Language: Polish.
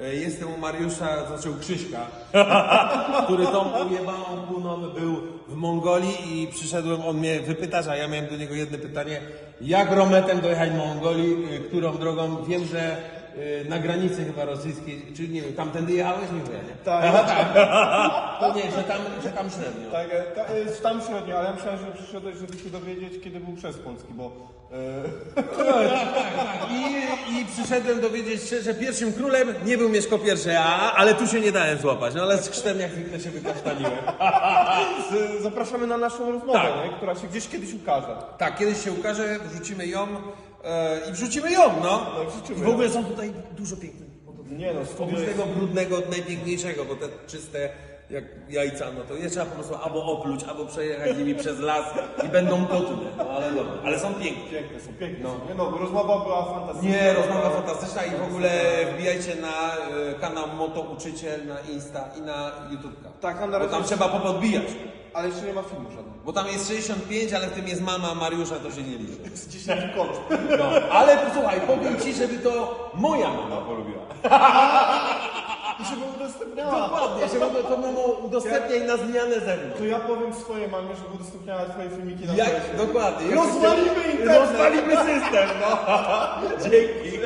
E, Jestem u Mariusza, znaczy u Krzyśka, który tą ujebaną półną był w Mongolii i przyszedłem, on mnie wypytać, a ja miałem do niego jedno pytanie. Jak rometem dojechać do Mongolii, y, którą drogą? Wiem, że y, na granicy chyba rosyjskiej, czy nie wiem, tamtędy jechałeś? Nie wiem, nie? Tak. Aha, tak. To nie, że tam, że tam średnio. Tak, e, ta, e, tam średnio, ale ja myślałem, że przyszedłeś, żeby się dowiedzieć, kiedy był przez Polski, bo e, Tak, tak, tak. I, I przyszedłem dowiedzieć się, że pierwszym królem nie był Mieszko I, a, ale tu się nie dałem złapać. No ale z krztem jak zwykle się wykasztaniłem. z, zapraszamy na naszą rozmowę, Tak. nie? która się gdzieś kiedyś ukaże. Tak, kiedyś się ukaże, wrzucimy ją e, i wrzucimy ją, no. No, wrzucimy I w ogóle są tutaj dużo pięknych. Nie no, studio Oprócz jest... tego brudnego od najpiękniejszego, bo te czyste jak jajca, no to je trzeba po prostu albo opluć, albo przejechać nimi przez las i będą potne. No ale dobra, ale są piękne. Piękne są, piękne no. są. Nie no, rozmowa była fantastyczna. Nie, rozmowa fantastyczna i w ogóle wbijajcie na e, kanał Moto Uczyciel na Insta i na YouTubeka. Tak, a na Bo razie- tam trzeba popodbijać. Ale jeszcze nie ma filmu żadnego. Bo tam jest 65, ale w tym jest mama Mariusza, to się nie liczy. Jest 10 kont. No, ale posłuchaj, powiem ci, żeby to moja mama polubiła. I żeby udostępniała. Dokładnie, żeby to mamo udostępniaj na zmianę ze mną. To ja powiem swojej mamie, żeby udostępniała twoje filmiki na Jak, fejsie. dokładnie. Jak Rozwalimy internet! Rozwalimy system, no. Dzięki.